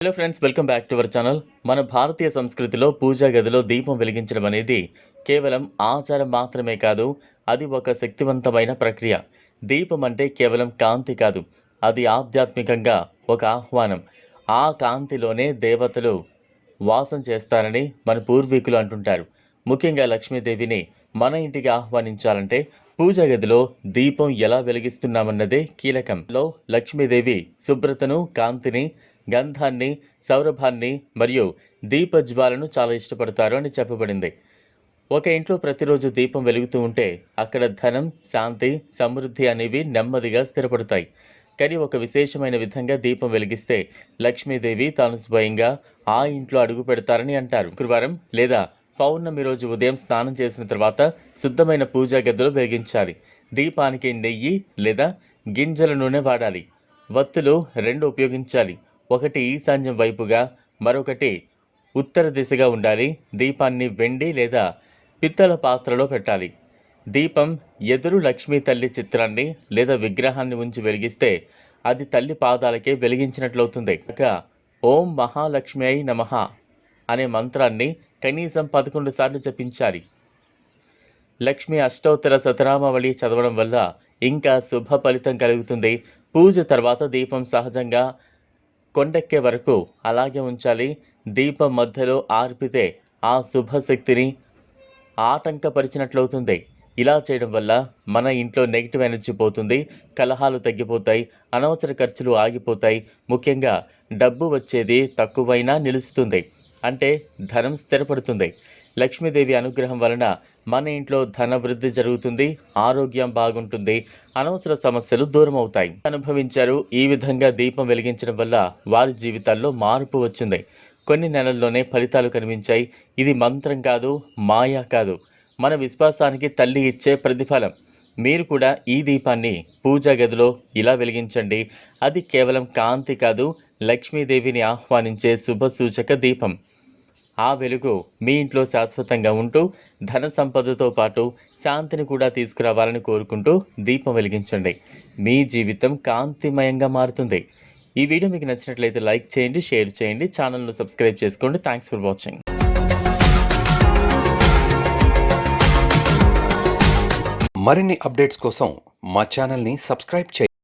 Hello friends welcome back to our channel మన భారతీయ సంస్కృతిలో పూజా గదిలో దీపం వెలిగించడం అనేది కేవలం ఆచారం మాత్రమే కాదు అది ఒక శక్తివంతమైన ప్రక్రియ. దీపం అంటే కేవలం కాంతి కాదు అది ఆధ్యాత్మికంగా ఒక ఆహ్వానం. ఆ కాంతిలోనే దేవతలు వాసం చేస్తారని మన పూర్వీకులు అంటుంటారు. ముఖ్యంగా లక్ష్మీదేవిని మన ఇంటికి ఆహ్వానించాలంటే పూజా గదిలో దీపం ఎలా వెలిగిస్తున్నామన్నదే కీలకంలో లక్ష్మీదేవి శుభ్రతను కాంతిని గంధాన్ని సౌరభాన్ని మరియు దీపజ్వాలను చాలా ఇష్టపడతారు అని చెప్పబడింది. ఒక ఇంట్లో ప్రతిరోజు దీపం వెలుగుతూ ఉంటే అక్కడ ధనం శాంతి సమృద్ధి అనేవి నెమ్మదిగా స్థిరపడతాయి. కానీ ఒక విశేషమైన విధంగా దీపం వెలిగిస్తే లక్ష్మీదేవి తాను స్వయంగా ఆ ఇంట్లో అడుగు పెడతారని అంటారు. శుక్రవారం లేదా పౌర్ణమి రోజు ఉదయం స్నానం చేసిన తర్వాత శుద్ధమైన పూజా గదిలో వెలిగించాలి. దీపానికి నెయ్యి లేదా గింజల నూనె వాడాలి. వత్తులు రెండు ఉపయోగించాలి. ఒకటి ఈశాన్యం వైపుగా మరొకటి ఉత్తర దిశగా ఉండాలి. దీపాన్ని వెండి లేదా పిత్తల పాత్రలో పెట్టాలి. దీపం ఎదురు లక్ష్మీ తల్లి చిత్రాన్ని లేదా విగ్రహాన్ని ఉంచి వెలిగిస్తే అది తల్లి పాదాలకే వెలిగించినట్లవుతుంది. ఇక ఓం మహాలక్ష్మి అయి నమః అనే మంత్రాన్ని కనీసం పదకొండు సార్లు జపించాలి. లక్ష్మి అష్టోత్తర శతనామావళి చదవడం వల్ల ఇంకా శుభ ఫలితం కలుగుతుంది. పూజ తర్వాత దీపం సహజంగా కొండెక్కే వరకు అలాగే ఉంచాలి. దీపం మధ్యలో ఆర్పితే ఆ శుభశక్తిని ఆటంకపరిచినట్లవుతుంది. ఇలా చేయడం వల్ల మన ఇంట్లో నెగిటివ్ ఎనర్జీ పోతుంది కలహాలు తగ్గిపోతాయి అనవసర ఖర్చులు ఆగిపోతాయి. ముఖ్యంగా డబ్బు వచ్చేది తక్కువైనా నిలుస్తుంది. అంటే ధనం స్థిరపడుతుంది. లక్ష్మీదేవి అనుగ్రహం వలన మన ఇంట్లో ధన వృద్ధి జరుగుతుంది ఆరోగ్యం బాగుంటుంది అనవసర సమస్యలు దూరం అవుతాయి అనుభవించారు ఈ విధంగా దీపం వెలిగించడం వల్ల వారి జీవితాల్లో మార్పు వచ్చింది. కొన్ని నెలల్లోనే ఫలితాలు కనిపించాయి. ఇది మంత్రం కాదు మాయా కాదు. మన విశ్వాసానికి తల్లి ఇచ్చే ప్రతిఫలం. మీరు కూడా ఈ దీపాన్ని పూజా గదిలో ఇలా వెలిగించండి. అది కేవలం కాంతి కాదు లక్ష్మీదేవిని ఆహ్వానించే శుభ సూచక దీపం. ఆ వెలుగు మీ ఇంట్లో శాశ్వతంగా ఉంటూ ధన సంపదతో పాటు శాంతిని కూడా తీసుకురావాలని కోరుకుంటూ దీపం వెలిగించండి. మీ జీవితం కాంతిమయంగా మారుతుంది. ఈ వీడియో మీకు నచ్చినట్లయితే లైక్ చేయండి షేర్ చేయండి ఛానల్ను సబ్స్క్రైబ్ చేసుకోండి. థ్యాంక్స్ ఫర్ వాచింగ్ మరిన్ని అప్డేట్స్ కోసం మా ఛానల్ని సబ్స్క్రైబ్ చేయండి.